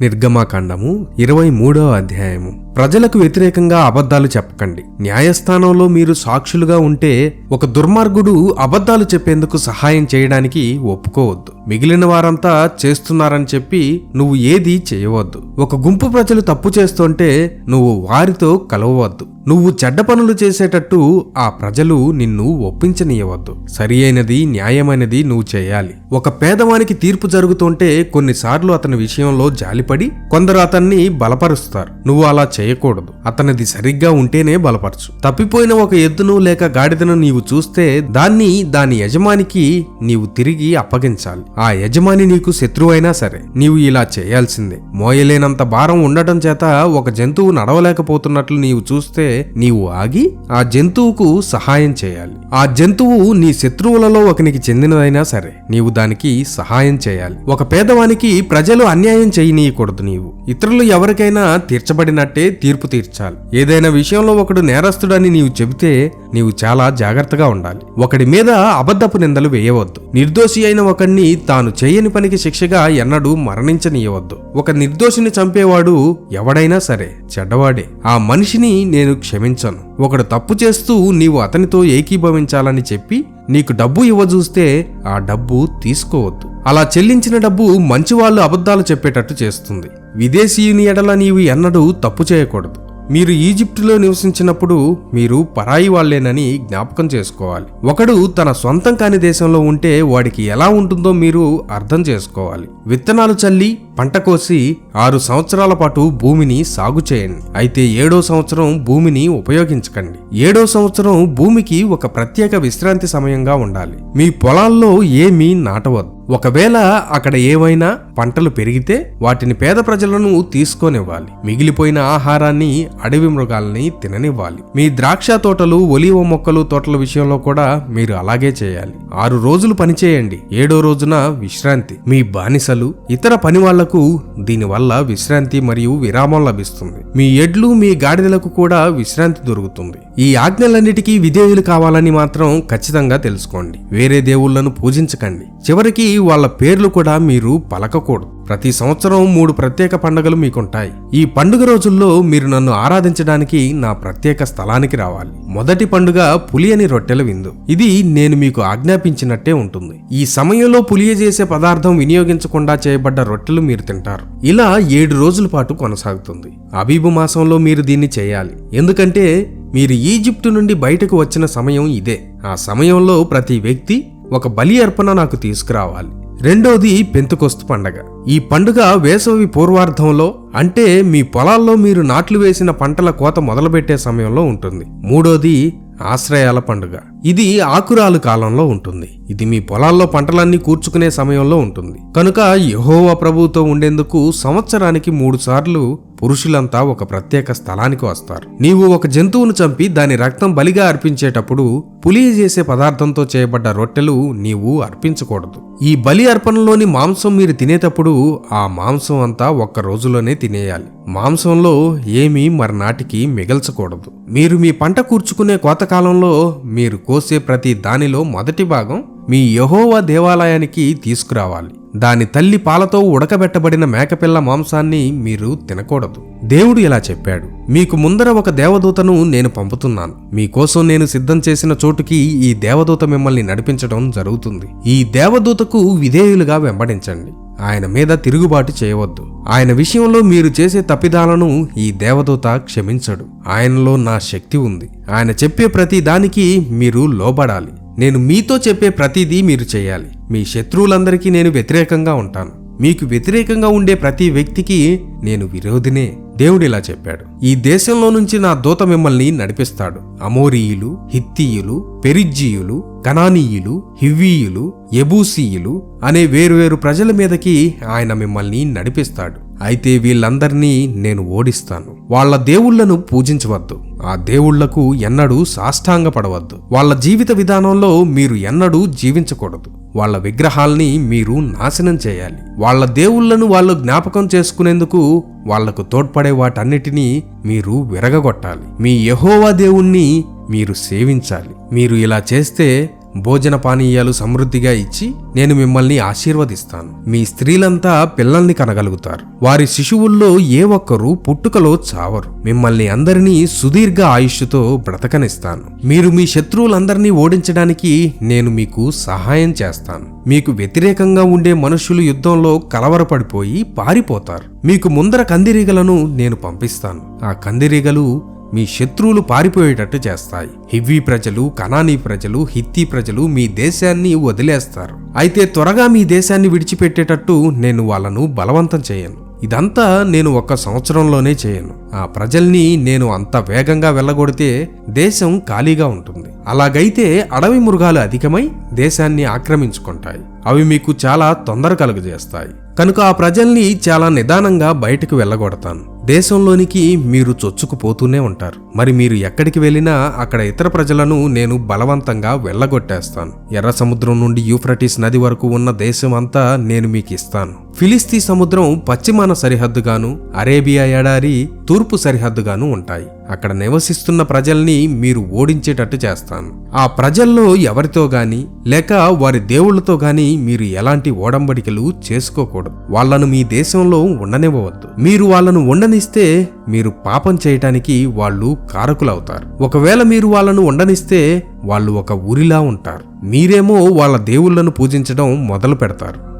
నిర్గమాకాండము ఇరవై మూడో అధ్యాయము. ప్రజలకు వ్యతిరేకంగా అబద్ధాలు చెప్పకండి. న్యాయస్థానంలో మీరు సాక్షులుగా ఉంటే ఒక దుర్మార్గుడు అబద్ధాలు చెప్పేందుకు సహాయం చేయడానికి ఒప్పుకోవద్దు. మిగిలిన వారంతా చేస్తున్నారని చెప్పి నువ్వు ఏది చేయవద్దు. ఒక గుంపు ప్రజలు తప్పు చేస్తుంటే నువ్వు వారితో కలవవద్దు. నువ్వు చెడ్డ పనులు చేసేటట్టు ఆ ప్రజలు నిన్ను ఒప్పించనీయవద్దు. సరి అయినది న్యాయమైనది నువ్వు చేయాలి. ఒక పేదవానికి తీర్పు జరుగుతుంటే కొన్నిసార్లు అతని విషయంలో జాలిపడి కొందరు అతన్ని బలపరుస్తారు. నువ్వు అలా చేయకూడదు. అతనిది సరిగ్గా ఉంటేనే బలపరచు. తప్పిపోయిన ఒక ఎద్దును లేక గాడిదను నీవు చూస్తే దాన్ని దాని యజమానికి నీవు తిరిగి అప్పగించాలి. ఆ యజమాని నీకు శత్రువైనా సరే నీవు ఇలా చేయాల్సిందే. మోయలేనంత భారం ఉండటం చేత ఒక జంతువు నడవలేకపోతున్నట్లు నీవు చూస్తే నీవు ఆగి ఆ జంతువుకు సహాయం చేయాలి. ఆ జంతువు నీ శత్రువులలో ఒకనికి చెందినదైనా సరే నీవు దానికి సహాయం చేయాలి. ఒక పేదవానికి ప్రజలు అన్యాయం చేయకూడదు నీవు. ఇతరులు ఎవరికైనా తీర్చబడినట్టే తీర్పు తీర్చాలి. ఏదైనా విషయంలో ఒకడు నేరస్తుడని నీవు చెబితే నీవు చాలా జాగ్రత్తగా ఉండాలి. ఒకడి మీద అబద్ధపు నిందలు వేయవద్దు. నిర్దోషి అయిన ఒకడిని తాను చేయని పనికి శిక్షగా ఎన్నడూ మరణించనీయవద్దు. ఒక నిర్దోషిని చంపేవాడు ఎవడైనా సరే చెడ్డవాడే. ఆ మనిషిని నేను క్షమించను. ఒకడు తప్పు చేస్తూ నీవు అతనితో ఏకీభవించాలని చెప్పి నీకు డబ్బు ఇవ్వజూస్తే ఆ డబ్బు తీసుకోవద్దు. అలా చెల్లించిన డబ్బు మంచివాళ్ళు అబద్ధాలు చెప్పేటట్టు చేస్తుంది. విదేశీయుని ఎడల నీవు ఎన్నడూ తప్పు చేయకూడదు. మీరు ఈజిప్టులో నివసించినప్పుడు మీరు పరాయి వాళ్ళేనని జ్ఞాపకం చేసుకోవాలి. ఒకడు తన సొంతం కాని దేశంలో ఉంటే వాడికి ఎలా ఉంటుందో మీరు అర్థం చేసుకోవాలి. విత్తనాలు చల్లి పంట కోసి ఆరు సంవత్సరాల పాటు భూమిని సాగు చేయండి. అయితే ఏడో సంవత్సరం భూమిని ఉపయోగించకండి. ఏడో సంవత్సరం భూమికి ఒక ప్రత్యేక విశ్రాంతి సమయంగా ఉండాలి. మీ పొలాల్లో ఏమీ నాటవద్దు. ఒకవేళ అక్కడ ఏవైనా పంటలు పెరిగితే వాటిని పేద ప్రజలను తీసుకోనివ్వాలి. మిగిలిపోయిన ఆహారాన్ని అడవి మృగాల్ని తిననివ్వాలి. మీ ద్రాక్ష తోటలు ఒలివ మొక్కలు తోటల విషయంలో కూడా మీరు అలాగే చేయాలి. ఆరు రోజులు పనిచేయండి. ఏడో రోజున విశ్రాంతి. మీ బానిసలు ఇతర పని వాళ్ళకు దీనివల్ల విశ్రాంతి మరియు విరామం లభిస్తుంది. మీ ఎడ్లు మీ గాడిదలకు కూడా విశ్రాంతి దొరుకుతుంది. ఈ ఆజ్ఞలన్నిటికీ విధేయులు కావాలని మాత్రం ఖచ్చితంగా తెలుసుకోండి. వేరే దేవుళ్ళను పూజించకండి. చివరికి వాళ్ళ పేర్లు కూడా మీరు పలకకూడదు. ప్రతి సంవత్సరం మూడు ప్రత్యేక పండుగలు మీకుంటాయి. ఈ పండుగ రోజుల్లో మీరు నన్ను ఆరాధించడానికి నా ప్రత్యేక స్థలానికి రావాలి. మొదటి పండుగ పులియని రొట్టెల విందు. ఇది నేను మీకు ఆజ్ఞాపించినట్టే ఉంటుంది. ఈ సమయంలో పులియ చేసే పదార్థం వినియోగించకుండా చేయబడ్డ రొట్టెలు మీరు తింటారు. ఇలా ఏడు రోజుల పాటు కొనసాగుతుంది. అబీబు మాసంలో మీరు దీన్ని చేయాలి. ఎందుకంటే మీరు ఈజిప్టు నుండి బయటకు వచ్చిన సమయం ఇదే. ఆ సమయంలో ప్రతి వ్యక్తి ఒక బలి అర్పణ నాకు తీసుకురావాలి. రెండోది పెంతుకొస్తు పండగ. ఈ పండుగ వేసవి పూర్వార్ధంలో అంటే మీ పొలాల్లో మీరు నాట్లు వేసిన పంటల కోత మొదలుపెట్టే సమయంలో ఉంటుంది. మూడోది ఆశ్రయాల పండుగ. ఇది ఆకురాలు కాలంలో ఉంటుంది. ఇది మీ పొలాల్లో పంటలన్నీ కూర్చుకునే సమయంలో ఉంటుంది. కనుక యహోవా ప్రభువుతో ఉండేందుకు సంవత్సరానికి మూడు సార్లు పురుషులంతా ఒక ప్రత్యేక స్థలానికి వస్తారు. నీవు ఒక జంతువును చంపి దాని రక్తం బలిగా అర్పించేటప్పుడు పులి చేసే పదార్థంతో చేయబడ్డ రొట్టెలు నీవు అర్పించకూడదు. ఈ బలి అర్పణలోని మాంసం మీరు తినేటప్పుడు ఆ మాంసం అంతా ఒక్క రోజులోనే తినేయాలి. మాంసంలో ఏమీ మర్నాటికి మిగల్చకూడదు. మీరు మీ పంట కూర్చుకునే కోతకాలంలో మీరు కోసే ప్రతి దానిలో మొదటి భాగం మీ యహోవా దేవాలయానికి తీసుకురావాలి. దాని తల్లి పాలతో ఉడకబెట్టబడిన మేకపిల్ల మాంసాన్ని మీరు తినకూడదు. దేవుడు ఇలా చెప్పాడు. మీకు ముందర ఒక దేవదూతను నేను పంపుతున్నాను. మీకోసం నేను సిద్ధం చేసిన చోటుకి ఈ దేవదూత మిమ్మల్ని నడిపించడం జరుగుతుంది. ఈ దేవదూతకు విధేయులుగా వెంబడించండి. ఆయన మీద తిరుగుబాటు చేయవద్దు. ఆయన విషయంలో మీరు చేసే తప్పిదాలను ఈ దేవదూత క్షమించడు. ఆయనలో నా శక్తి ఉంది. ఆయన చెప్పే ప్రతి దానికి మీరు లోబడాలి. నేను మీతో చెప్పే ప్రతిదీ మీరు చేయాలి. మీ శత్రువులందరికీ నేను వ్యతిరేకంగా ఉంటాను. మీకు వ్యతిరేకంగా ఉండే ప్రతి వ్యక్తికి నేను విరోధినే. దేవుడు ఇలా చెప్పాడు. ఈ దేశంలో నుంచి నా దూత మిమ్మల్ని నడిపిస్తాడు. అమోరీయులు హిత్తీయులు పెరిజ్జీయులు కనానీయులు హివ్వీయులు ఎబూసీయులు అనే వేరువేరు ప్రజల మీదకి ఆయన మిమ్మల్ని నడిపిస్తాడు. అయితే వీళ్ళందరినీ నేను ఓడిస్తాను. వాళ్ళ దేవుళ్ళను పూజించవద్దు. ఆ దేవుళ్ళకు ఎన్నడూ సాష్టాంగపడవద్దు. వాళ్ళ జీవిత విధానంలో మీరు ఎన్నడూ జీవించకూడదు. వాళ్ళ విగ్రహాల్ని మీరు నాశనం చేయాలి. వాళ్ళ దేవుళ్ళను వాళ్ళు జ్ఞాపకం చేసుకునేందుకు వాళ్ళకు తోడ్పడే వాటన్నిటినీ మీరు విరగగొట్టాలి. మీ యహోవా దేవుణ్ణి మీరు సేవించాలి. మీరు ఇలా చేస్తే భోజన పానీయాలు సమృద్ధిగా ఇచ్చి నేను మిమ్మల్ని ఆశీర్వదిస్తాను. మీ స్త్రీలంతా పిల్లల్ని కనగలుగుతారు. వారి శిశువుల్లో ఏ ఒక్కరూ పుట్టుకలో చావరు. మిమ్మల్ని అందరినీ సుదీర్ఘ ఆయుష్తో బ్రతకనిస్తాను. మీరు మీ శత్రువులందరినీ ఓడించడానికి నేను మీకు సహాయం చేస్తాను. మీకు వ్యతిరేకంగా ఉండే మనుషులు యుద్ధంలో కలవరపడిపోయి పారిపోతారు. మీకు ముందర కందిరీగలను నేను పంపిస్తాను. ఆ కందిరీగలు మీ శత్రువులు పారిపోయేటట్టు చేస్తాయి. హివ్వీ ప్రజలు కనానీ ప్రజలు హిత్తీ ప్రజలు మీ దేశాన్ని వదిలేస్తారు. అయితే త్వరగా మీ దేశాన్ని విడిచిపెట్టేటట్టు నేను వాళ్ళను బలవంతం చేయను. ఇదంతా నేను ఒక్క సంవత్సరంలోనే చేయను. ఆ ప్రజల్ని నేను అంత వేగంగా వెళ్ళగొడితే దేశం ఖాళీగా ఉంటుంది. అలాగైతే అడవి మృగాలు అధికమై దేశాన్ని ఆక్రమించుకుంటాయి. అవి మీకు చాలా తొందర కలుగజేస్తాయి కనుక ఆ ప్రజల్ని చాలా నిదానంగా బయటకు వెళ్ళగొడతాను. దేశంలోనికి మీరు చొచ్చుకుపోతూనే ఉంటారు. మరి మీరు ఎక్కడికి వెళ్ళినా అక్కడ ఇతర ప్రజలను నేను బలవంతంగా వెళ్ళగొట్టేస్తాను. ఎర్ర సముద్రం నుండి యూఫ్రటిస్ నది వరకు ఉన్న దేశం అంతా నేను మీకు ఇస్తాను ఫిలిస్తీ సముద్రం పశ్చిమాన సరిహద్దుగాను అరేబియా ఎడారి తూర్పు సరిహద్దుగాను ఉంటాయి. అక్కడ నివసిస్తున్న ప్రజల్ని మీరు ఓడించేటట్టు చేస్తాను. ఆ ప్రజల్లో ఎవరితో గాని లేక వారి దేవుళ్ళతో గాని మీరు ఎలాంటి ఓడంబడికలు చేసుకోకూడదు. వాళ్ళను మీ దేశంలో ఉండనివ్వవద్దు. మీరు వాళ్ళను ఉండనిస్తే మీరు పాపం చేయటానికి వాళ్ళు కారకులవుతారు. ఒకవేళ మీరు వాళ్ళను ఉండనిస్తే వాళ్ళు ఒక ఊరిలా ఉంటారు. మీరేమో వాళ్ళ దేవుళ్ళను పూజించడం మొదలు పెడతారు